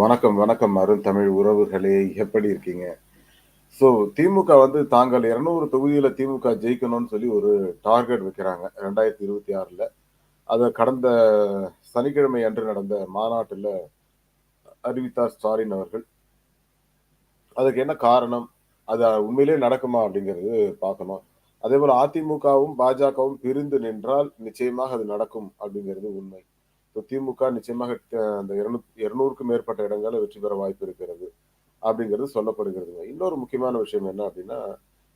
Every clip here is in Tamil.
வணக்கம், வணக்கம் அருண் தமிழ் உறவுகளே! எப்படி இருக்கீங்க? ஸோ திமுக வந்து தாங்கள் இரநூறு தொகுதியில் திமுக ஜெயிக்கணும்னு சொல்லி ஒரு டார்கெட் வைக்கிறாங்க. ரெண்டாயிரத்து இருபத்தி ஆறில் அதை கடந்த சனிக்கிழமை அன்று நடந்த மாநாட்டில் அறிவித்தார் ஸ்டாலின் அவர்கள். அதுக்கு என்ன காரணம்? அது உண்மையிலேயே நடக்குமா? அப்படிங்கிறது பார்க்கணும். அதே போல் அதிமுகவும், பாஜகவும் பிரிந்து நின்றால் நிச்சயமாக அது நடக்கும் அப்படிங்கிறது உண்மை. இப்போ திமுக நிச்சயமாக அந்த 200 200க்கும் மேற்பட்ட இடங்களில் வெற்றி பெற வாய்ப்பு இருக்கிறது. அப்படிங்கிறது சொல்லப்படுகிறதுங்க. இன்னொரு முக்கியமான விஷயம் என்ன அப்படின்னா,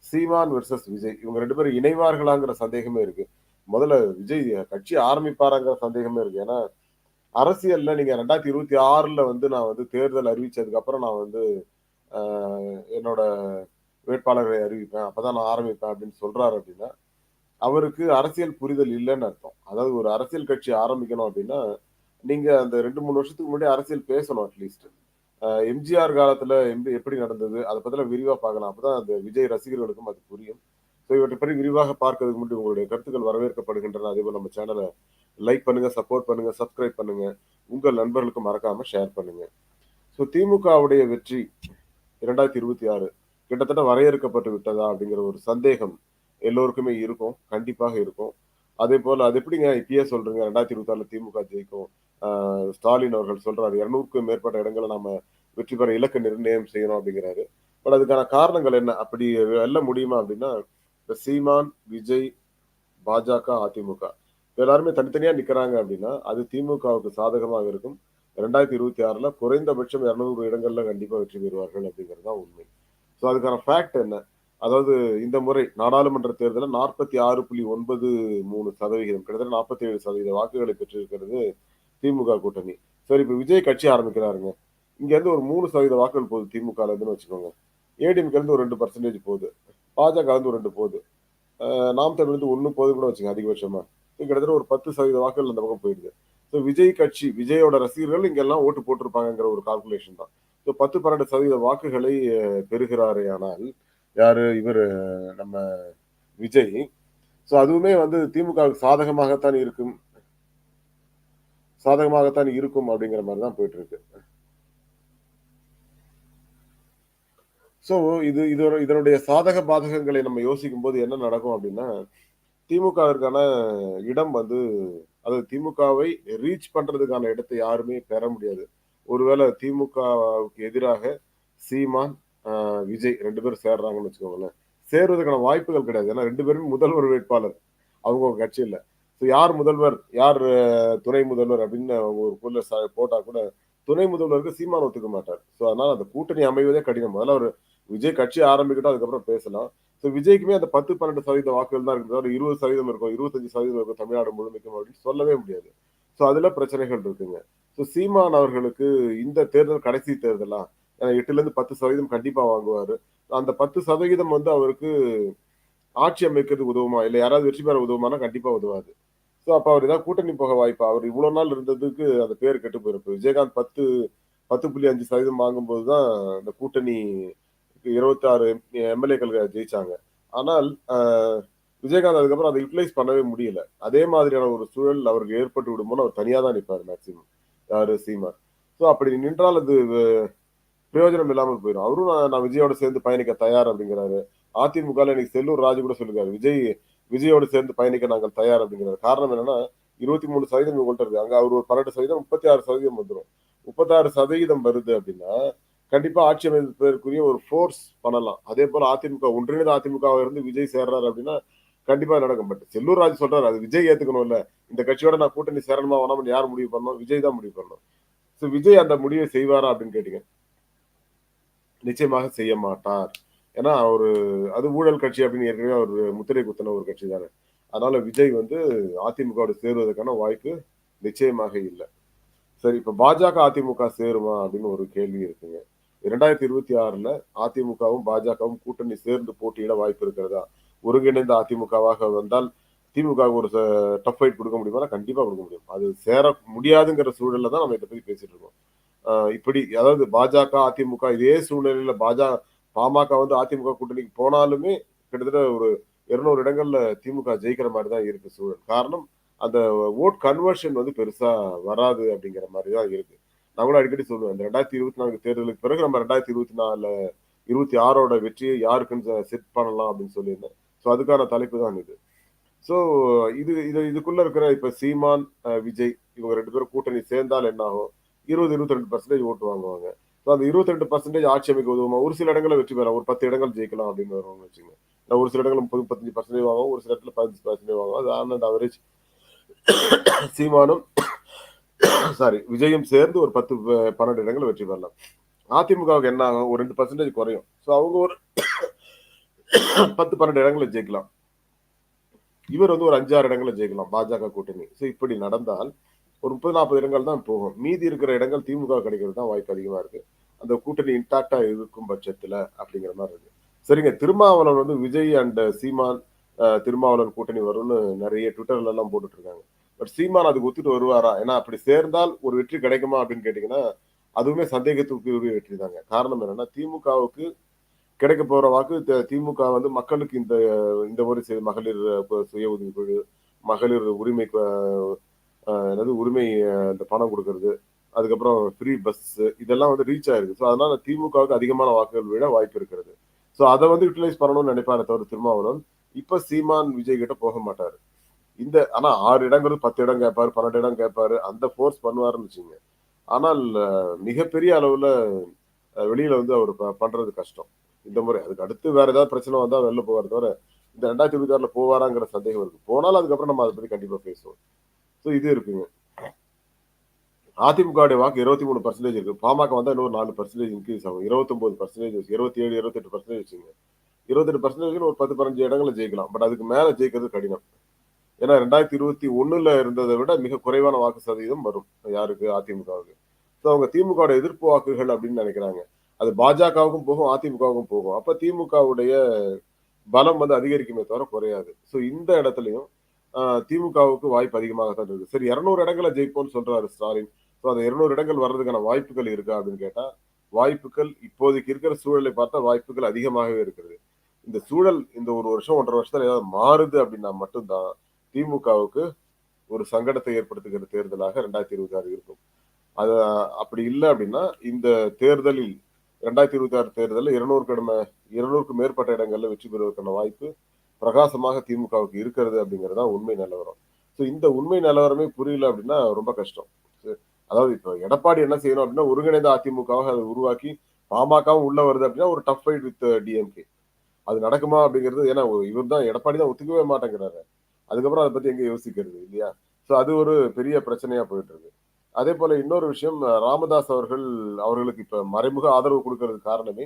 சீமான் வெர்சஸ் விஜய். இவங்க ரெண்டு பேரும் இணைவார்களாங்கிற சந்தேகமே இருக்கு. முதல்ல விஜய் கட்சி ஆரம்பிப்பாராங்கிற சந்தேகமே இருக்கு. ஏன்னா, அரசியல்ல நீங்க 2026ல வந்து நான் வந்து தேர்தல் அறிவிச்சதுக்கு அப்புறம் நான் வந்து என்னோட வேட்பாளரை அறிவிப்பேன். அப்பதான் நான் ஆரம்பிப்பேன் அப்படின்னு சொல்றாரு அப்படின்னா, அவருக்கு அரசியல் புரிதல் இல்லைன்னு அர்த்தம். அதாவது ஒரு அரசியல் கட்சி ஆரம்பிக்கணும் அப்படின்னா, நீங்க அந்த 2, 3 வருஷத்துக்கு முன்னாடி அரசியல் பேசணும் அட்லீஸ்ட். எம்ஜிஆர் காலத்துல எம்பி எப்படி நடந்தது? அதை பத்திலாம் விரிவா பார்க்கலாம். அப்பதான் அந்த விஜய் ரசிகர்களுக்கும் அது புரியும். ஸோ இவற்றை பற்றி விரிவாக பார்க்கறதுக்கு முன்னாடி உங்களுடைய கருத்துக்கள் வரவேற்கப்படுகின்றன. அதே போல் நம்ம சேனலை லைக் பண்ணுங்க, சப்போர்ட் பண்ணுங்க, சப்ஸ்கிரைப் பண்ணுங்க. உங்கள் நண்பர்களுக்கு மறக்காம ஷேர் பண்ணுங்க. ஸோ திமுகவுடைய வெற்றி 2026 கிட்டத்தட்ட வரையறுக்கப்பட்டு விட்டதா? அப்படிங்கிற ஒரு சந்தேகம் எல்லோருக்குமே இருக்கும். கண்டிப்பாக இருக்கும். அதே போல் அது எப்படிங்க இப்பயே சொல்றீங்க 2026ல திமுக ஜெயிக்கும். ஸ்டாலின் அவர்கள் சொல்றாரு 200க்கும் மேற்பட்ட இடங்களை நாம வெற்றி பெற இலக்கு நிர்ணயம் செய்யணும் அப்படிங்கிறாரு. பட் அதுக்கான காரணங்கள் என்ன? அப்படி வெல்ல முடியுமா அப்படின்னா, இந்த சீமான், விஜய், பாஜக, அதிமுக எல்லாருமே தனித்தனியா நிக்கிறாங்க அப்படின்னா, அது திமுகவுக்கு சாதகமாக இருக்கும். 2026ல குறைந்தபட்சம் 200 இடங்கள்ல கண்டிப்பா வெற்றி பெறுவார்கள் அப்படிங்கிறது தான் உண்மை. ஸோ அதுக்கான ஃபேக்ட் என்ன? அதாவது இந்த முறை நாடாளுமன்ற தேர்தலில் நாற்பத்தி ஆறு புள்ளி ஒன்பது மூணு சதவிகிதம் கிட்டத்தட்ட 47% வாக்குகளை பெற்றிருக்கிறது திமுக கூட்டணி. சரி இப்போ விஜய் கட்சி ஆரம்பிக்கிறாருங்க. இங்கேருந்து ஒரு மூணு சதவீத வாக்குகள் போகுது திமுகல இருந்துன்னு வச்சுக்கோங்க. ஏடிஎம்கேல இருந்து ஒரு ரெண்டு பர்சன்டேஜ் போகுது. பாஜக இருந்து ஒரு 2 போகுது. நாம் தமிழ்ந்து ஒன்று போகுது கூட வச்சுங்க அதிகபட்சமாக கிட்டத்தட்ட ஒரு 10% வாக்குகள் அந்த பக்கம் போயிடுது. ஸோ விஜய் கட்சி, விஜயோட ரசிகர்கள் இங்கெல்லாம் ஓட்டு போட்டிருப்பாங்கங்கிற ஒரு கால்குலேஷன் தான். ஸோ 10, 12% வாக்குகளை பெறுகிறாரே ஆனால் யாரு இவர் நம்ம விஜய். ஸோ அதுவுமே வந்து திமுகவுக்கு சாதகமாகத்தான் இருக்கும். சாதகமாகத்தான் இருக்கும் அப்படிங்கிற மாதிரி தான் போயிட்டு இருக்கு. ஸோ இது இதோட இதனுடைய சாதக பாதகங்களை நம்ம யோசிக்கும்போது என்ன நடக்கும் அப்படின்னா, திமுகவிற்கான இடம் வந்து அதாவது திமுகவை ரீச் பண்றதுக்கான இடத்தை யாருமே பெற முடியாது. ஒருவேளை திமுகவுக்கு எதிராக சீமான், விஜய் ரெண்டு பேரும் சேர்றாங்கன்னு வச்சுக்கோங்களேன். சேர்வதற்கான வாய்ப்புகள் கிடையாது. ஏன்னா ரெண்டு பேருமே முதல்வர் வேட்பாளர். அவங்க கட்சியில் ஸோ யார் முதல்வர்? யார் துணை முதல்வர்? அப்படின்னு ஒரு பொருள போட்டால் கூட துணை முதல்வருக்கு சீமான் ஒத்துக்க மாட்டார். ஸோ அதனால் அந்த கூட்டணி அமைவதே கடினம். முதல்ல அவர் விஜய் கட்சி ஆரம்பிக்கட்டும். அதுக்கப்புறம் பேசலாம். ஸோ விஜய்க்குமே அந்த 10, 12% வாக்குகள் தான் இருக்குது. இருபது சதவீதம் இருக்கும். 25% இருக்கும் தமிழ்நாடு முழுமைக்கும் அப்படின்னு சொல்லவே முடியாது. ஸோ அதில் பிரச்சனைகள் இருக்குங்க. ஸோ சீமான் அவர்களுக்கு இந்த தேர்தல் கடைசி தேர்தலாக ஏன்னா 8லேருந்து 10% கண்டிப்பா வாங்குவாரு. அந்த 10% வந்து அவருக்கு ஆட்சி அமைக்கிறதுக்கு உதவுமா? இல்ல யாராவது வெற்றி பெற உதவுமானா கண்டிப்பா உதவாது. ஸோ அப்ப அவர் ஏதாவது கூட்டணி போக வாய்ப்பா? அவர் இவ்வளோ நாள் இருந்ததுக்கு அந்த பேர் கெட்டு போயிரும். இப்ப விஜயகாந்த் 10 10.5% வாங்கும்போது தான் இந்த கூட்டணி 26 எம்.எல்.ஏக்கள் ஜெயிச்சாங்க. ஆனால் விஜயகாந்த் அதுக்கப்புறம் அதை யூட்டிலைஸ் பண்ணவே முடியல. அதே மாதிரியான ஒரு சூழல் அவருக்கு ஏற்பட்டு விடுமோன்னு அவர் தனியா தான் நிற்பார் மேக்ஸிமம். யாரு? சீமார் ஸோ அப்படி நின்றால் அது பிரயோஜனம் இல்லாமல் போயிடும் அவரும் நான் விஜயோட சேர்ந்து பயணிக்க தயார் அப்படிங்கிறாரு. அதிமுக இன்னைக்கு செல்லூர் ராஜு கூட சொல்லுறாரு விஜய் விஜயோடு சேர்ந்து பயணிக்க நாங்கள் தயார் அப்படிங்கிறாரு. காரணம் என்னன்னா இருபத்தி மூணு சதவீதம் உங்கள்கிட்ட இருக்கு. அங்க அவர் ஒரு பன்னெண்டு சதவீதம் முப்பத்தி ஆறு சதவீதம் வந்துடும் முப்பத்தாறு சதவீதம் வருது அப்படின்னா, கண்டிப்பா ஆட்சி அமைப்பதற்குரிய ஒரு ஃபோர்ஸ் பண்ணலாம். அதே போல அதிமுக ஒன்றிணைந்த அதிமுகவா இருந்து விஜய் சேர்றாரு அப்படின்னா, கண்டிப்பா நடக்கும். பட் செல்லூர் ராஜு சொல்றாரு. அது விஜய் ஏத்துக்கணும்ல. இந்த கட்சியோட நான் கூட்டணி சேரணுமா வேணாமான்னு யார் முடிவு பண்ணணும்? விஜய் தான் முடிவு பண்ணணும். ஸோ விஜய் அந்த முடிவை செய்வாரா அப்படின்னு கேட்டீங்க. நிச்சயமாக செய்ய மாட்டார். ஏன்னா அவர் அது ஊழல் கட்சி அப்படின்னு ஏற்கனவே அவரு முத்திரை குத்துன ஒரு கட்சி தானே. அதனால விஜய் வந்து அதிமுகவோட சேருவதற்கான வாய்ப்பு நிச்சயமாக இல்லை சரி இப்போ பாஜக, அதிமுக சேருமா அப்படின்னு ஒரு கேள்வி இருக்குங்க. 2026ல அதிமுகவும், பாஜகவும் கூட்டணி சேர்ந்து போட்டியிட வாய்ப்பு இருக்கிறதா? ஒருங்கிணைந்த அதிமுகவாக வந்தால் திமுகவுக்கு ஒரு ச டஃப் ஃபைட் கொடுக்க முடியுமா கண்டிப்பாக கொடுக்க முடியும். அது சேர முடியாதுங்கிற சூழலில் தான் நம்ம இதை பற்றி பேசிட்டு இருக்கோம். இப்படி அதாவது பாஜக, அதிமுக இதே சூழ்நிலையில பாஜக பாமக வந்து அதிமுக கூட்டணிக்கு போனாலுமே கிட்டத்தட்ட ஒரு 200 இடங்கள்ல திமுக ஜெயிக்கிற மாதிரி தான் இருக்கு சூழல். காரணம் அந்த ஓட் கன்வர்ஷன் வந்து பெருசா வராது அப்படிங்கிற மாதிரி தான் இருக்கு. நான் கூட அடிக்கடி சொல்லுவேன் இந்த ரெண்டாயிரத்தி இருபத்தி நான்கு தேர்தலுக்கு பிறகு நம்ம ரெண்டாயிரத்தி இருபத்தி நாலுல இருபத்தி ஆறோட வெற்றியை யாருக்குன்னு செட் பண்ணலாம் அப்படின்னு சொல்லியிருந்தேன் ஸோ அதுக்கான தலைப்பு தான் இது ஸோ இது இது இதுக்குள்ள இருக்கிற இப்ப சீமான் விஜய் இவங்க ரெண்டு பேரும் கூட்டணி சேர்ந்தால் என்ன ஆகும் இருபது இருபத்தி ரெண்டு பர்சன்டேஜ் ஓட்டு வாங்குவாங்க. ஸோ அந்த இருபத்தி ரெண்டு பர்சன்டேஜ் ஆட்சி அமைக்க உதவுமா? ஒரு சில இடங்களில் வெற்றி பெறலாம். ஒரு பத்து இடங்கள் ஜெயிக்கலாம் அப்படின்னு வருவாங்க வச்சுங்க நான் ஒரு சில இடங்கள் முப்பது முப்பத்தஞ்சு பர்சன்டேஜ் வாங்குவோம். ஒரு சில இடத்துல பதினஞ்சு பர்சன்டேஜ் வாங்குவோம். அது ஆன் அண்ட் அவரேஜ் சீமானும் சாரி விஜயும் சேர்ந்து ஒரு பத்து ப- பன்னெண்டு இடங்கள் வெற்றி பெறலாம். அதிமுகவுக்கு என்ன ஆகும்? ஒரு ரெண்டு பர்சன்டேஜ் குறையும். ஸோ அவங்க ஒரு பத்து பன்னெண்டு இடங்களில் ஜெயிக்கலாம். இவர் வந்து ஒரு அஞ்சாறு இடங்களில் ஜெயிக்கலாம். பாஜக கூட்டணி. ஸோ இப்படி நடந்தால் ஒரு முப்பது நாற்பது இடங்கள் தான் போகும். மீதி இருக்கிற இடங்கள் திமுக கிடைக்கிறது தான் வாய்ப்பு அதிகமா இருக்கு. அந்த கூட்டணி இன்டாக்டா இருக்கும் பட்சத்துல அப்படிங்கிற மாதிரி இருக்கு. சரிங்க திருமாவளவன் வந்து விஜய் அண்ட் சீமான் திருமாவளவன் கூட்டணி வரும்னு நிறைய ட்விட்டர்ல எல்லாம் போட்டுட்டு இருக்காங்க பட் சீமான் அதுக்கு ஒத்துட்டு வருவாரா? ஏன்னா அப்படி சேர்ந்தால் ஒரு வெற்றி கிடைக்குமா அப்படின்னு கேட்டீங்கன்னா அதுவுமே சந்தேகத்துக்குரிய வெற்றி தாங்க. காரணம் என்னன்னா திமுகவுக்கு கிடைக்க போற வாக்கு த- திமுக வந்து மக்களுக்கு இந்த இந்த ஒரு மகளிர் சுய உதவி குழு மகளிர் உரிமை அதாவது உரிமை அந்த பணம் கொடுக்கறது அதுக்கப்புறம் ஃப்ரீ பஸ் இதெல்லாம் வந்து ரீச் ஆயிருக்கு. ஸோ அதனால திமுகவுக்கு அதிகமான வாக்குகள் விட வாய்ப்பு இருக்கிறது. ஸோ அதை வந்து யூட்டிலைஸ் பண்ணணும்னு நினைப்பாரு தவிர திருமாவளவன். இப்போ சீமான் விஜய் கிட்ட போக மாட்டாரு. இந்த ஆனா ஆறு இடங்கள் பத்து இடம் கேட்பாரு பன்னெண்டு இடம் கேட்பாரு அந்த ஃபோர்ஸ் பண்ணுவாருன்னு வச்சுங்க. ஆனால் மிகப்பெரிய அளவுல வெளியில் வெளியில வந்து அவர் ப- பண்றது கஷ்டம். இந்த முறை அதுக்கு அடுத்து வேற ஏதாவது பிரச்சனை வந்தா வெளில போவார் தவிர இந்த ரெண்டாயிரத்தி இருபத்தி ஆறுல போவாராங்கிற சந்தேகம் இருக்கு. போனாலும் அதுக்கப்புறம் நம்ம அதை பத்தி கண்டிப்பா பேசுவோம். ஸோ இது இருக்குங்க. அதிமுக வாக்கு இருபத்தி மூணு பர்சன்டேஜ் இருக்கு. பாமக வந்தா இன்னொரு நாலு பர்சன்டேஜ் இன்க்ரீஸ் ஆகும். இருபத்தொன்பது பர்சன்டேஜ் இருபத்தி ஏழு இருபத்தெட்டு பர்சன்டேஜ் வச்சுங்க இருபத்தெட்டு பர்சன்டேஜ் ஒரு பத்து பதினஞ்சு இடங்களை ஜெயிக்கலாம். பட் அதுக்கு மேல ஜெயிக்கிறது கடினம். ஏன்னா ரெண்டாயிரத்தி இருபத்தி ஒண்ணுல இருந்ததை விட மிக குறைவான வாக்கு சதவீதம் வரும். யாருக்கு? அதிமுகவுக்கு. ஸோ அவங்க திமுக எதிர்ப்பு வாக்குகள் அப்படின்னு நினைக்கிறாங்க. அது பாஜகவுக்கும் போகும் அதிமுகவுக்கும் போகும். அப்ப திமுகவுடைய பலம் வந்து அதிகரிக்குமே தவிர குறையாது. ஸோ இந்த இடத்துலையும் திமுகவுக்கு வாய்ப்பு அதிகமாக தான் இருக்கு. சரி இரநூறு இடங்களை ஜெயிப்போம்னு சொல்றாரு ஸ்டாலின். ஸோ அந்த இருநூறு இடங்கள் வர்றதுக்கான வாய்ப்புகள் இருக்கா அப்படின்னு கேட்டா வாய்ப்புகள் இப்போதைக்கு இருக்கிற சூழலை பார்த்தா வாய்ப்புகள் அதிகமாகவே இருக்கிறது இந்த சூழல் இந்த ஒரு வருஷம் ஒன்றரை வருஷத்துல ஏதாவது மாறுது அப்படின்னா மட்டும்தான் திமுகவுக்கு ஒரு சங்கடத்தை ஏற்படுத்துகிற தேர்தலாக ரெண்டாயிரத்தி இருபத்தி ஆறு இருக்கும். அது அப்படி இல்லை அப்படின்னா இந்த தேர்தலில் ரெண்டாயிரத்தி இருபத்தி ஆறு தேர்தலில் இருநூறுக்கு கடமை இருநூறுக்கு மேற்பட்ட இடங்கள்ல வெற்றி பெறுவதற்கான வாய்ப்பு பிரகாசமாக திமுகவுக்கு இருக்கிறது அப்படிங்கிறது தான் உண்மை நிலவரம். ஸோ இந்த உண்மை நிலவரமே புரியல அப்படின்னா ரொம்ப கஷ்டம். அதாவது இப்போ எடப்பாடி என்ன செய்யணும் அப்படின்னா ஒருங்கிணைந்த அதிமுகவாக அதை உருவாக்கி பாமகவும் உள்ள வருது அப்படின்னா ஒரு டஃப் ஃபைட் வித் டிஎம்கே அது நடக்குமா அப்படிங்கிறது ஏன்னா இவர் தான் எடப்பாடி தான் ஒத்துக்கவே மாட்டேங்கிறாரு. அதுக்கப்புறம் அதை பத்தி எங்க யோசிக்கிறது இல்லையா? ஸோ அது ஒரு பெரிய பிரச்சனையா போயிட்டு இருக்கு அதே போல இன்னொரு விஷயம் ராமதாஸ் அவர்கள் அவர்களுக்கு இப்ப மறைமுக ஆதரவு கொடுக்கறதுக்கு காரணமே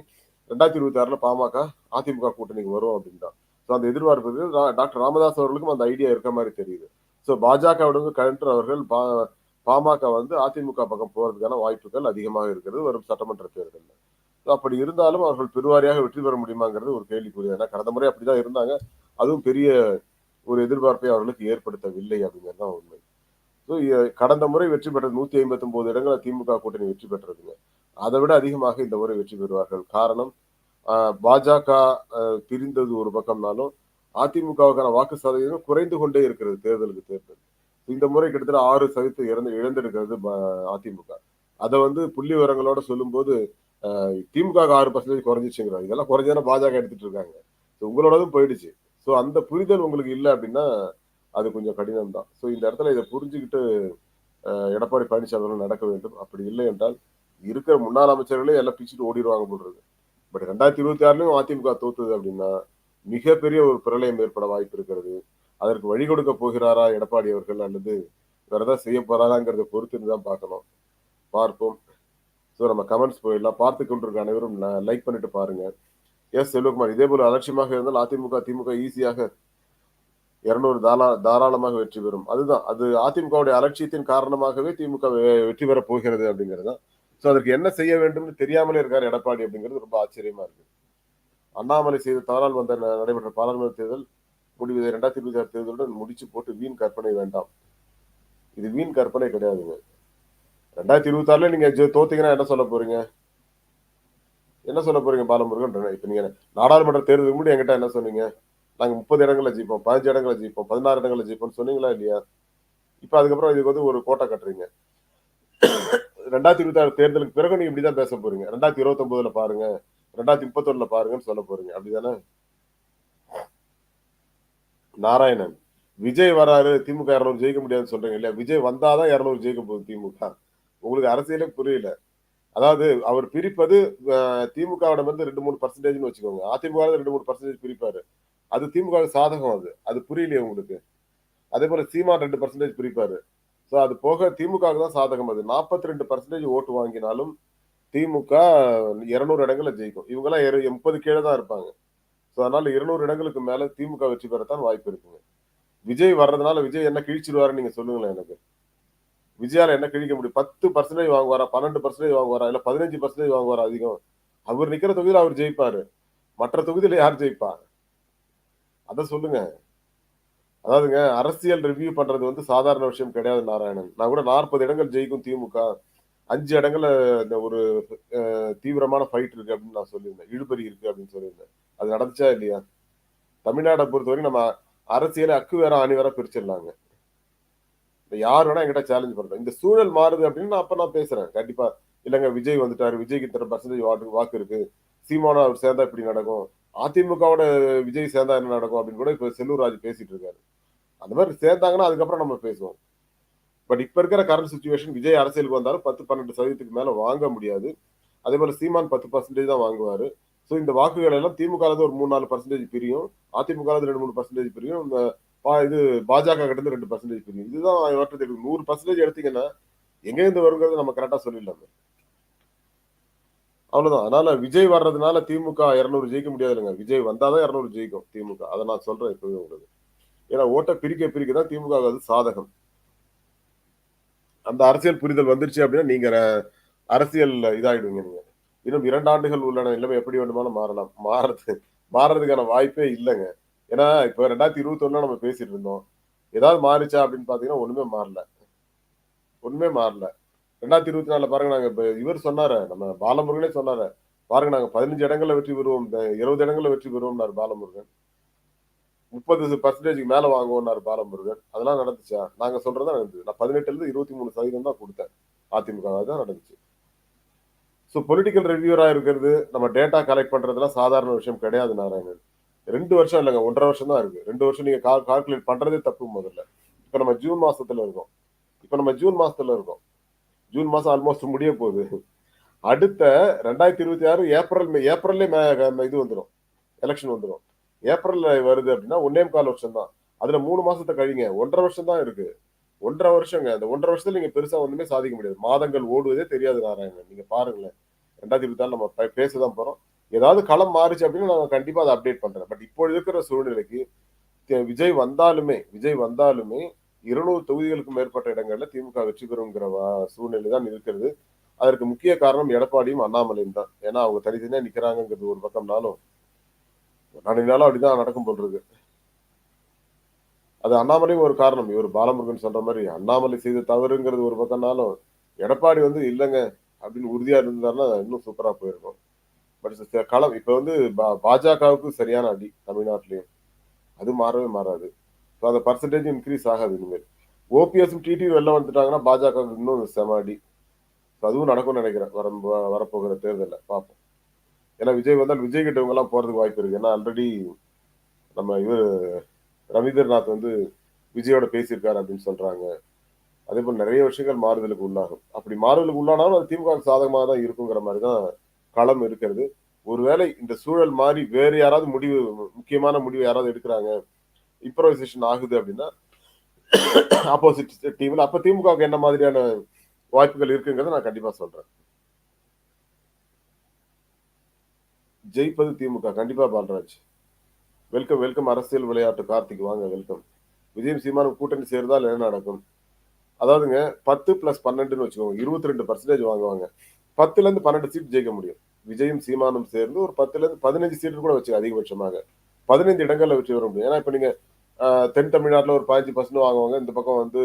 ரெண்டாயிரத்தி இருபத்தி ஆறுல பாமக அதிமுக கூட்டணிக்கு வரும் அப்படின்னு தான் ஸோ அந்த எதிர்பார்ப்பு டாக்டர் ராமதாஸ் அவர்களுக்கும் அந்த ஐடியா இருக்க மாதிரி தெரியுது. ஸோ பாஜகவிடம் கலெக்டர் அவர்கள் பா பாமக வந்து அதிமுக பக்கம் போறதுக்கான வாய்ப்புகள் அதிகமாக இருக்கிறது வரும் சட்டமன்ற தேர்தலில். ஸோ அப்படி இருந்தாலும் அவர்கள் பெருவாரியாக வெற்றி பெற முடியுமாங்கிறது ஒரு கேள்விக்குரிய ஏன்னா கடந்த முறை அப்படிதான் இருந்தாங்க. அதுவும் பெரிய ஒரு எதிர்பார்ப்பை அவர்களுக்கு ஏற்படுத்தவில்லை அப்படிங்கிறது தான் உண்மை. ஸோ கடந்த முறை வெற்றி பெற்றது நூத்தி ஐம்பத்தி ஒன்பது இடங்களை திமுக கூட்டணி வெற்றி பெற்றதுங்க அதை விட அதிகமாக இந்த முறை வெற்றி பெறுவார்கள். காரணம் பாஜக பிரிந்தது ஒரு பக்கம்னாலும் அதிமுகவுக்கான வாக்கு சதவீதம் குறைந்து கொண்டே இருக்கிறது தேர்தலுக்கு தேர்தல் இந்த முறை கிட்டத்தட்ட ஆறு சதவீதம் இறந்து இழந்திருக்கிறது அதிமுக. அதை வந்து புள்ளி விவரங்களோட சொல்லும்போது திமுக ஆறு பர்சன்டேஜ் குறைஞ்சிச்சுங்கிறாங்க. இதெல்லாம் குறைஞ்சதுன்னா பாஜக எடுத்துட்டு இருக்காங்க. ஸோ உங்களோடதும் போயிடுச்சு. ஸோ அந்த புரிதல் உங்களுக்கு இல்லை அப்படின்னா அது கொஞ்சம் கடினம் தான். ஸோ இந்த இடத்துல இதை புரிஞ்சுக்கிட்டு எடப்பாடி பழனிசாமி நடக்க வேண்டும். அப்படி இல்லை என்றால் இருக்கிற முன்னாள் அமைச்சர்களே எல்லாம் பிச்சுட்டு ஓடிடுவாங்க போடுறது பட் ரெண்டாயிரத்தி இருபத்தி ஆறுலயும் அதிமுக தோத்துது அப்படின்னா மிகப்பெரிய ஒரு பிரளயம் ஏற்பட வாய்ப்பு இருக்கிறது. அதற்கு வழி கொடுக்க போகிறாரா எடப்பாடி அவர்கள்? அல்லது வேற ஏதாவது செய்ய போறாராங்கிறத பொறுத்து தான் பார்க்கணும். பார்ப்போம். ஸோ நம்ம கமெண்ட்ஸ் போயிடலாம். பார்த்து கொண்டிருக்க அனைவரும் லைக் பண்ணிட்டு பாருங்க. எஸ் செல்வகுமார் இதே போல அலட்சியமாக இருந்தால் அதிமுக திமுக ஈஸியாக இருநூறு தாரா தாராளமாக வெற்றி பெறும். அதுதான். அது அதிமுகவுடைய அலட்சியத்தின் காரணமாகவே திமுக வெற்றி பெற போகிறது அப்படிங்கிறது தான் ஸோ அதற்கு என்ன செய்ய வேண்டும்னு தெரியாமலே இருக்கார் எடப்பாடி அப்படிங்கிறது ரொம்ப ஆச்சரியமா இருக்கு. அண்ணாமலை செய்த தவறால் வந்த நடைபெற்ற பாராளுமன்ற தேர்தல் முடிவு இரண்டாயிரத்தி இருபத்தி ஆறு தேர்தலுடன் முடிச்சு போட்டு வீண் கற்பனை வேண்டாம். இது வீண் கற்பனை கிடையாதுங்க. ரெண்டாயிரத்தி இருபத்தி ஆறுல நீங்க ஜெ- தோத்தீங்கன்னா என்ன சொல்ல போறீங்க? என்ன சொல்ல போறீங்க பாலமுருகன்? இப்ப நீங்க நாடாளுமன்ற தேர்தலுக்கு முன்னாடி என்கிட்ட என்ன சொன்னீங்க? நாங்க முப்பது இடங்களை ஜெயிப்போம் பதினஞ்சு இடங்களை ஜெயிப்போம் பதினாறு இடங்களை ஜெயிப்போம்னு சொன்னீங்களா இல்லையா? இப்ப அதுக்கப்புறம் இதுக்கு வந்து ஒரு கோட்டை கட்டுறீங்க. ரெண்டாயிரத்தி இருபத்தி ஆறு தேர்தலுக்கு பிறகு நீங்க இப்படிதான் பேச போறீங்க. ரெண்டாயிரத்தி இருபத்தி ஒன்பதுல பாருங்க. ரெண்டாயிரத்தி முப்பத்தொன்னுல பாருங்கன்னு சொல்ல போறீங்க. அப்படிதானே? நாராயணன் விஜய் வராரு திமுக இரநூறு ஜெயிக்க முடியாதுன்னு சொல்றீங்க இல்லையா? விஜய் வந்தாதான் இரநூறு ஜெயிக்க போகுது திமுக. உங்களுக்கு அரசியலே புரியல. அதாவது அவர் பிரிப்பது திமுகவிடம் வந்து ரெண்டு மூணு பர்சன்டேஜ்னு வச்சுக்கோங்க. அதிமுக ரெண்டு மூணு பர்சன்டேஜ் பிரிப்பாரு. அது திமுக சாதகம் அது. அது புரியலையே உங்களுக்கு? அதே போல சீமான் ரெண்டு பர்சன்டேஜ் பிரிப்பாரு. ஸோ அது போக திமுக தான் சாதகம் அது. நாற்பத்தி ரெண்டு பர்சன்டேஜ் ஓட்டு வாங்கினாலும் திமுக இருநூறு இடங்களில் ஜெயிக்கும். இவங்கெல்லாம் முப்பது கீழே தான் இருப்பாங்க. ஸோ அதனால இருநூறு இடங்களுக்கு மேலே திமுக வெற்றி பெறத்தான் வாய்ப்பு இருக்குங்க. விஜய் வர்றதுனால விஜய் என்ன கிழிச்சிடுவாருன்னு நீங்க சொல்லுங்களேன் எனக்கு. விஜயால என்ன கிழிக்க முடியும்? பத்து பர்சன்டேஜ் வாங்குவாரா? பன்னெண்டு பர்சன்டேஜ் வாங்குவாரா? இல்லை பதினஞ்சு பர்சன்டேஜ் வாங்குவாரா அதிகம்? அவர் நிக்கிற தொகுதியில் அவர் ஜெயிப்பாரு. மற்ற தொகுதியில் யார் ஜெயிப்பா? அதை சொல்லுங்க. அதாவதுங்க அரசியல் ரிவ்யூ பண்றது வந்து சாதாரண விஷயம் கிடையாது நாராயணன். நான் கூட நாற்பது இடங்கள் ஜெயிக்கும் திமுக. அஞ்சு இடங்கள்ல இந்த ஒரு தீவிரமான ஃபைட் இருக்கு அப்படின்னு நான் சொல்லியிருந்தேன். இழுபறி இருக்கு அப்படின்னு சொல்லியிருந்தேன். அது நடந்துச்சா இல்லையா? தமிழ்நாட்டை பொறுத்தவரைக்கும் நம்ம அரசியலை அக்கு வேற அணி வேற பிரிச்சிடலாங்க. யார் வேணா என்கிட்ட சேலஞ்ச் பண்றேன் இந்த சூழல் மாறுது அப்படின்னு நான் அப்ப நான் பேசுறேன். கண்டிப்பா இல்லைங்க விஜய் வந்துட்டாரு. விஜய்க்கு இத்தனை பர்சன்டேஜ் வாக்கு வாக்கு இருக்கு. சீமானா அவர் சேர்ந்தா இப்படி நடக்கும். அதிமுகவோட விஜய் சேர்ந்தா என்ன நடக்கும் அப்படின்னு கூட இப்ப செல்லூர் ராஜ் பேசிட்டு இருக்காரு. அந்த மாதிரி சேர்ந்தாங்கன்னா அதுக்கப்புறம் நம்ம பேசுவோம். பட் இப்ப இருக்கிற கரண்ட் சுச்சுவேஷன் விஜய் அரசியலுக்கு வந்தாலும் பத்து பன்னெண்டு சதவீதத்துக்கு மேல வாங்க முடியாது. அதே போல சீமான் பத்து பர்சன்டேஜ் தான் வாங்குவாரு. ஸோ இந்த வாக்குகள் எல்லாம் திமுக ஒரு மூணு நாலு பர்சன்டேஜ் பிரியும். அதிமுக ரெண்டு மூணு பர்சன்டேஜ் பிரியும். இந்த இது பாஜக கிட்ட ரெண்டு பர்சன்டேஜ் பிரியும். இதுதான் வருஷத்துக்கு நூறு பர்சன்டேஜ் எடுத்தீங்கன்னா எங்கேருந்து வருங்கிறது நம்ம கரெக்டா சொல்லிடலாமே. அவ்வளவுதான். அதனால விஜய் வர்றதுனால திமுக இருநூறு ஜெயிக்க முடியாது இல்லைங்க விஜய் வந்தாதான் இருநூறு ஜெயிக்கும் திமுக. அதை நான் சொல்றேன் இப்பவே உங்களுக்கு. ஏன்னா ஓட்டை பிரிக்க பிரிக்க தான் திமுக அது சாதகம். அந்த அரசியல் புரிதல் வந்துருச்சு அப்படின்னா நீங்க அரசியல் இதாயிடுவீங்க நீங்க. இன்னும் இரண்டு ஆண்டுகள் உள்ளன. நிலைமை எப்படி வேண்டுமானும் மாறலாம். மாறது மாறதுக்கான வாய்ப்பே இல்லைங்க. ஏன்னா இப்ப ரெண்டாயிரத்தி இருபத்தி ஒண்ணு நம்ம பேசிட்டு இருந்தோம். ஏதாவது மாறிச்சா அப்படின்னு பாத்தீங்கன்னா ஒண்ணுமே மாறல. ஒண்ணுமே மாறல. ரெண்டாயிரத்தி இருபத்தி நாலுல பாருங்க நாங்க இப்ப இவர் சொன்னாரு நம்ம பாலமுருகனே சொன்னாரு. பாருங்க நாங்க பதினஞ்சு இடங்கள்ல வெற்றி பெறுவோம் இருபது இடங்கள்ல வெற்றி பெறுவோம்னாரு பாலமுருகன். முப்பது பர்சன்டேஜ்க்கு மேல வாங்குவோம்னாரு பாலமுருகன். அதெல்லாம் நடந்துச்சா? நாங்க சொல்றதா நடந்தது நான் பதினெட்டுல இருந்து இருபத்தி மூணு சதவீதம் தான் கொடுத்தேன். அதிமுக தான் நடந்துச்சு. ஸோ பொலிட்டிக்கல் ரிவ்யூரா இருக்கிறது நம்ம டேட்டா கலெக்ட் பண்றதுலாம் சாதாரண விஷயம் கிடையாது நாராயணன். ரெண்டு வருஷம் இல்லைங்க ஒன்றரை வருஷம் தான் இருக்கு. ரெண்டு வருஷம் நீங்க கால்குலேட் பண்றதே தப்பு முதல்ல. இப்ப நம்ம ஜூன் மாசத்துல இருக்கோம். இப்ப நம்ம ஜூன் மாசத்துல இருக்கோம். ஜூன் மாசம் ஆல்மோஸ்ட் முடிய போகுது. அடுத்த ரெண்டாயிரத்தி இருபத்தி ஆறு ஏப்ரல் ஏப்ரல்லே இது வந்துடும் எலெக்ஷன் வந்துடும் ஏப்ரல்ல வருது அப்படின்னா ஒன்னே கால் வருஷம் தான் அதுல மூணு மாசத்தை கழிங்க. ஒன்றரை வருஷம் தான் இருக்கு. ஒன்றரை வருஷங்க. அந்த ஒன்றரை வருஷத்துல நீங்க பெருசா ஒண்ணுமே சாதிக்க முடியாது. மாதங்கள் ஓடுவதே தெரியாது நாராயணன். நீங்க பாருங்களேன். ரெண்டாயிரத்தி இருபத்தி ஆறு நம்ம பேசதான் போறோம். ஏதாவது களம் மாறுச்சு அப்படின்னு நான் கண்டிப்பா அதை அப்டேட் பண்றேன். பட் இப்போ இருக்கிற சூழ்நிலைக்கு விஜய் வந்தாலுமே விஜய் வந்தாலுமே இருநூறு தொகுதிகளுக்கு மேற்பட்ட இடங்களில் திமுக வெற்றி பெறுங்கிற சூழ்நிலை தான் இருக்கிறது. அதற்கு முக்கிய காரணம் எடப்பாடியும் அண்ணாமலையும் தான். ஏன்னா அவங்க தனித்தனியா நிக்கிறாங்கிறது ஒரு பக்கம்னாலும் நாளும் அப்படிதான் நடக்கும் போன்றது அது அண்ணாமலையும் ஒரு காரணம். இவர் பாலமுருகன் சொல்ற மாதிரி அண்ணாமலை செய்த தவறுங்கிறது ஒரு பக்கம்னாலும் எடப்பாடி வந்து இல்லைங்க அப்படின்னு உறுதியா இருந்தாருன்னா இன்னும் சூப்பரா போயிருக்கும். பட் களம் இப்ப வந்து பாஜகவுக்கு சரியான அடி தமிழ்நாட்டிலையும். அது மாறவே மாறாது. ஸோ அந்த பர்சன்டேஜ் இன்க்ரீஸ் ஆகாது இனிமேல். ஓபிஎஸும் டிடி வெளில வந்துட்டாங்கன்னா பாஜக இன்னும் செமாடி. அதுவும் நடக்கும்னு நினைக்கிறேன். வர வரப்போகிற தேர்தலில். பார்ப்போம். ஏன்னா விஜய் வந்தால் விஜய் கிட்ட போகிறதுக்கு வாய்ப்பு இருக்குது ஏன்னா ஆல்ரெடி நம்ம இவர் ரவீந்திரநாத் வந்து விஜயோட பேசியிருக்காரு அப்படின்னு சொல்கிறாங்க அதே போல் நிறைய விஷயங்கள் மாறுதலுக்கு உள்ளாகும். அப்படி மாறுதலுக்கு உள்ளானாலும் அது திமுக சாதகமாக தான் இருக்குங்கிற மாதிரி தான் களம் இருக்கிறது. ஒருவேளை இந்த சூழல் மாறி வேறு யாராவது முடிவு முக்கியமான முடிவு யாராவது எடுக்கிறாங்க இம்ப்ரோவைசேஷன் ஆகுது அப்படின்னா ஆப்போசிட் டீம்ல அப்ப திமுகவுக்கு என்ன மாதிரியான வாய்ப்புகள் இருக்குங்கிறத நான் கண்டிப்பா சொல்றேன். ஜெயிப்பது திமுக. கண்டிப்பா பால்ராஜ். வெல்கம் வெல்கம் அரசியல் விளையாட்டு. கார்த்திக் வாங்க வெல்கம். விஜயம் சீமானம் கூட்டணி சேர்ந்தால் என்ன நடக்கும்? அதாவதுங்க பத்து பிளஸ் பன்னெண்டுன்னு வச்சுக்கோங்க. இருபத்தி ரெண்டு பர்சன்டேஜ் வாங்குவாங்க. பத்துல இருந்து பன்னெண்டு சீட் ஜெயிக்க முடியும். விஜயும் சீமானும் சேர்ந்து ஒரு பத்துல இருந்து பதினஞ்சு சீட்டு கூட வச்சு அதிகபட்சமாக. பதினைந்து இடங்கள்ல வச்சு வர முடியும். ஏன்னா இப்ப நீங்க தென் தமிழ்நாட்டுல ஒரு பதினஞ்சு பர்சன்ட் வாங்குவாங்க இந்த பக்கம் வந்து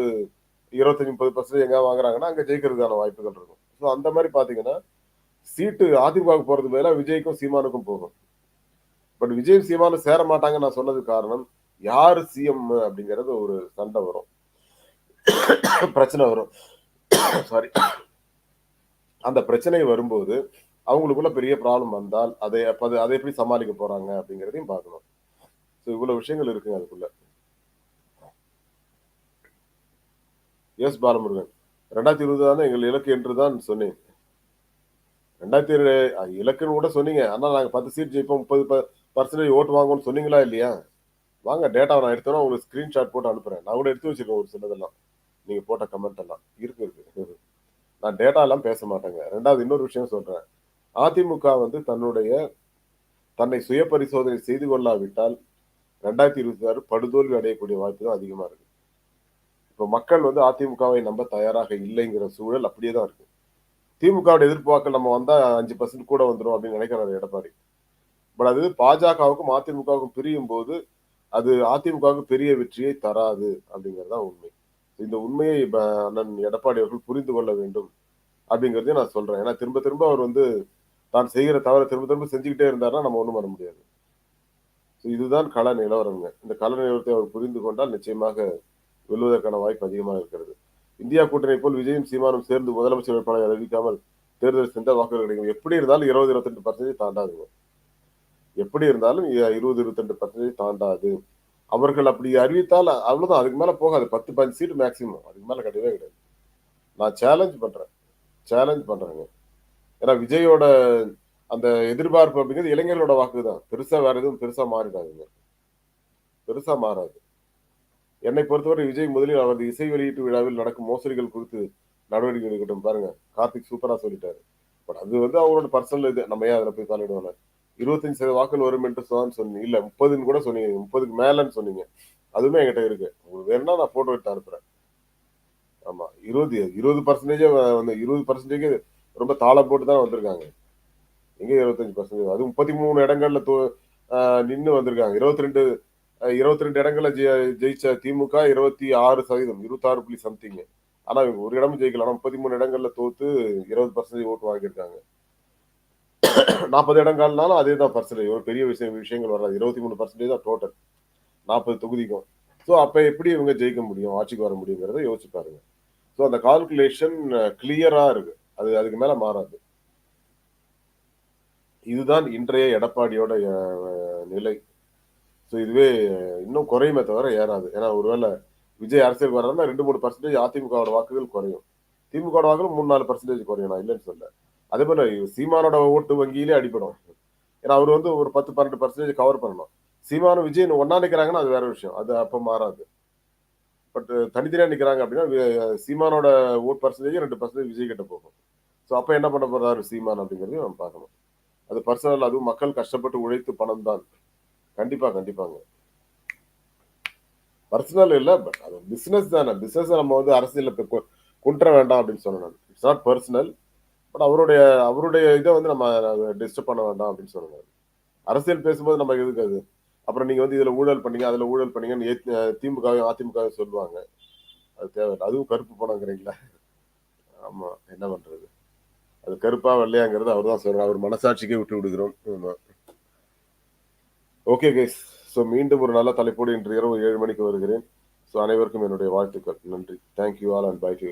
இருபத்தஞ்சு முப்பது பர்சன்ட் எங்க வாங்குறாங்கன்னா அங்க ஜெயிக்கிறதுக்கான வாய்ப்புகள் இருக்கும். ஸோ அந்த மாதிரி பாத்தீங்கன்னா சீட்டு அதிமுக போறது மேல விஜய்க்கும் சீமானுக்கும் போகும். பட் விஜய் சீமானும் சேர மாட்டாங்கன்னு நான் சொன்னது காரணம் யார் சிஎம் அப்படிங்கறது ஒரு சண்டை வரும். பிரச்சனை வரும். சாரி அந்த பிரச்சனை வரும்போது அவங்களுக்குள்ள பெரிய ப்ராப்ளம் வந்தால் அதை அதை எப்படி சமாளிக்க போறாங்க அப்படிங்கிறதையும் பார்க்கணும். ஸோ இவ்வளோ விஷயங்கள் இருக்குங்க அதுக்குள்ள. எஸ் பாலமுருகன் ரெண்டாயிரத்தி இருபது தான் எங்கள் இலக்கு என்று தான் சொன்னேன். ரெண்டாயிரத்தி இரு இலக்குன்னு கூட சொன்னீங்க. ஆனால் நாங்கள் பத்து சீட் ஜெயிப்போம் முப்பது பர்சன்டேஜ் ஓட்டு வாங்குவோம்னு சொன்னீங்களா இல்லையா? வாங்க டேட்டா நான் எடுத்தோன்னா உங்களுக்கு ஸ்க்ரீன்ஷாட் போட்டு அனுப்புகிறேன் நான் கூட எடுத்து வச்சுருக்கேன் ஒரு சிலதெல்லாம் நீங்கள் போட்ட கமெண்ட் எல்லாம். இருக்கு இருக்கு. நான் டேட்டா எல்லாம் பேச மாட்டேங்க. ரெண்டாவது இன்னொரு விஷயம் சொல்கிறேன் அதிமுக வந்து தன்னுடைய தன்னை சுய பரிசோதனை செய்து கொள்ளாவிட்டால் ரெண்டாயிரத்தி இருபத்தி ஆறு படுதோல்வி அடையக்கூடிய வாய்ப்பு தான் அதிகமா இருக்கு. இப்போ மக்கள் வந்து அதிமுகவை நம்ப தயாராக இல்லைங்கிற சூழல் அப்படியே தான் இருக்கு. திமுகவோட எதிர்பார்க்க நம்ம வந்தா அஞ்சு பர்சன்ட் கூட வந்துடும் அப்படின்னு நினைக்கிறாரு எடப்பாடி. பட் அது பாஜகவுக்கும் அதிமுகவுக்கும் பிரியும் போது அது அதிமுகவுக்கு பெரிய வெற்றியை தராது அப்படிங்கிறது தான் உண்மை. இந்த உண்மையை அண்ணன் எடப்பாடி அவர்கள் புரிந்து கொள்ள வேண்டும் அப்படிங்கிறதையும் நான் சொல்றேன். ஏன்னா திரும்ப திரும்ப அவர் வந்து தான் செய்கிற தவறை திரும்ப திரும்ப செஞ்சுக்கிட்டே இருந்தாருன்னா நம்ம ஒண்ணும் பண்ண முடியாது. இதுதான் கள நிலவரங்க. இந்த கள நிலவரத்தை அவர் புரிந்து கொண்டால் நிச்சயமாக வெல்வதற்கான வாய்ப்பு அதிகமாக இருக்கிறது. இந்தியா கூட்டணி போல் விஜயும் சீமானும் சேர்ந்து முதலமைச்சர் வேட்பாளரை அறிவிக்காமல் தேர்தல் சென்றால் வாக்குகள் கிடைக்கும். எப்படி இருந்தாலும் இருபது இருபத்தெண்டு பர்சன்டேஜ் தாண்டாதுங்க. எப்படி இருந்தாலும் இருபது இருபத்தெண்டு பர்சன்டேஜ் தாண்டாது. அவர்கள் அப்படி அறிவித்தால் அவ்வளவுதான். அதுக்கு மேல போகாது. பத்து பதினஞ்சு சீட்டு மேக்சிமம் அதுக்கு மேல கிடையவே கிடையாது. நான் சேலஞ்ச் பண்றேன். சேலஞ்ச் பண்றேங்க. ஏன்னா விஜயோட அந்த எதிர்பார்ப்பு அப்படிங்கிறது இளைஞர்களோட வாக்கு தான் பெருசா வேற எதுவும் பெருசா மாறிடாதுங்க பெருசா மாறாது. என்னை பொறுத்தவரை விஜய் முதலில் அவரது இசை வெளியீட்டு விழாவில் நடக்கும் மோசடிகள் குறித்து நடவடிக்கை எடுக்கட்டும். பாருங்க கார்த்திக் சூப்பரா சொல்லிட்டாரு. பட் அது வந்து அவரோட பர்சனல் இது. நம்ம ஏன் அதில் போய் தலையிடுவோம் இருபத்தஞ்சு சதவீத வாக்கள் வரும் என்று சொன்னீங்க. இல்ல முப்பதுன்னு கூட சொன்னீங்க. முப்பதுக்கு மேலன்னு சொன்னீங்க. அதுவுமே என்கிட்ட இருக்கு. உங்களுக்கு வேணும்னா நான் போட்டோ எடுத்து அனுப்புறேன். ஆமா இருபது இருபது பர்சன்டேஜே வந்து இருபது பர்சன்டேஜ் ரொம்ப தாளம் போட்டு தான் வந்திருக்காங்க. எங்க இருபத்தஞ்சு பர்சன்டேஜ் அது முப்பத்தி மூணு இடங்கள்ல நின்று வந்திருக்காங்க. இருபத்தி ரெண்டு இருபத்தி ரெண்டு இடங்கள்ல ஜெயிச்ச திமுக இருபத்தி ஆறு சதவீதம் இருபத்தாறு புள்ளி சம்திங் ஆனா இவங்க ஒரு இடமும் ஜெயிக்கல. ஆனா முப்பத்தி மூணு இடங்கள்ல தோத்து இருபது பர்சன்டேஜ் ஓட்டு வாங்கியிருக்காங்க. நாற்பது இடங்கள்னாலும் அதே தான் பர்சன்டேஜ் ஒரு பெரிய விஷயம் விஷயங்கள் வராது. இருபத்தி மூணு பர்சன்டேஜ் தான் டோட்டல் நாற்பது தொகுதிக்கும். ஸோ அப்போ எப்படி இவங்க ஜெயிக்க முடியும்? ஆட்சிக்கு வர முடியுங்கிறத யோசிச்சு பாருங்க. ஸோ அந்த கால்குலேஷன் கிளியரா இருக்கு. அது அதுக்கு மேல மாறாது. இதுதான் இன்றைய எடப்பாடியோட நிலை. ஸோ இதுவே இன்னும் குறையுமே தவிர ஏறாது. ஏன்னா ஒருவேளை விஜய் அரசியல் வர்றதுனா ரெண்டு மூணு பர்சன்டேஜ் அதிமுகவோட வாக்குகள் குறையும். திமுகவோட வாக்குகள் மூணு நாலு பர்சன்டேஜ் குறையும் நான் இல்லைன்னு சொல்ல அதே போல சீமானோட ஓட்டு வங்கியிலே அடிபடும். ஏன்னா அவர் வந்து ஒரு பத்து பன்னெண்டு பர்சன்டேஜ் கவர் பண்ணணும். சீமானும் விஜய் ஒன்னா நிற்கிறாங்கன்னா அது வேற விஷயம். அது அப்போ மாறாது. பட் தனித்தனியாக நிற்கிறாங்க அப்படின்னா சீமானோட ஓட் பர்சன்டேஜ் ரெண்டு பர்சன்டேஜ் விஜய் கிட்ட போகும். ஸோ அப்போ என்ன பண்ண போறாரு சீமான் அப்படிங்கிறதையும் நம்ம பார்க்கணும். அது பர்சனல் அதுவும் மக்கள் கஷ்டப்பட்டு உழைத்து பணம் தான். கண்டிப்பா கண்டிப்பாங்க. பர்சனல் இல்ல பட் அது பிசினஸ் தானே. பிசினஸ் நம்ம வந்து அரசியலில் குன்ற கொ- வேண்டாம் அப்படின்னு சொன்னேன் இட்ஸ் நாட் பர்சனல் பட் அவருடைய அவருடைய இதை வந்து நம்ம டிஸ்டர்ப் பண்ண வேண்டாம் அப்படின்னு சொன்னேன் அரசியல் பேசும்போது நம்ம எதுக்கு அது? அப்புறம் நீங்க வந்து இதுல ஊழல் பண்ணீங்க அதுல ஊழல் பண்ணீங்கன்னு ஏத்- திமுகவையும் அதிமுகவும் சொல்லுவாங்க. அது தேவையில்லை. அதுவும் கருப்பு பணங்கிறீங்களா. ஆமா என்ன பண்றது? அது கருப்பா வெள்ளையாங்கிறது அவர் தான் சொல்றாரு. அவர் மனசாட்சிக்கே விட்டு விடுகிறோம். ஓகே கைஸ் ஸோ மீண்டும் ஒரு நல்ல தலைப்போடு இன்று இரவு ஏழு மணிக்கு வருகிறேன். ஸோ அனைவருக்கும் என்னுடைய வாழ்த்துக்கள். நன்றி. Thank you all and bye to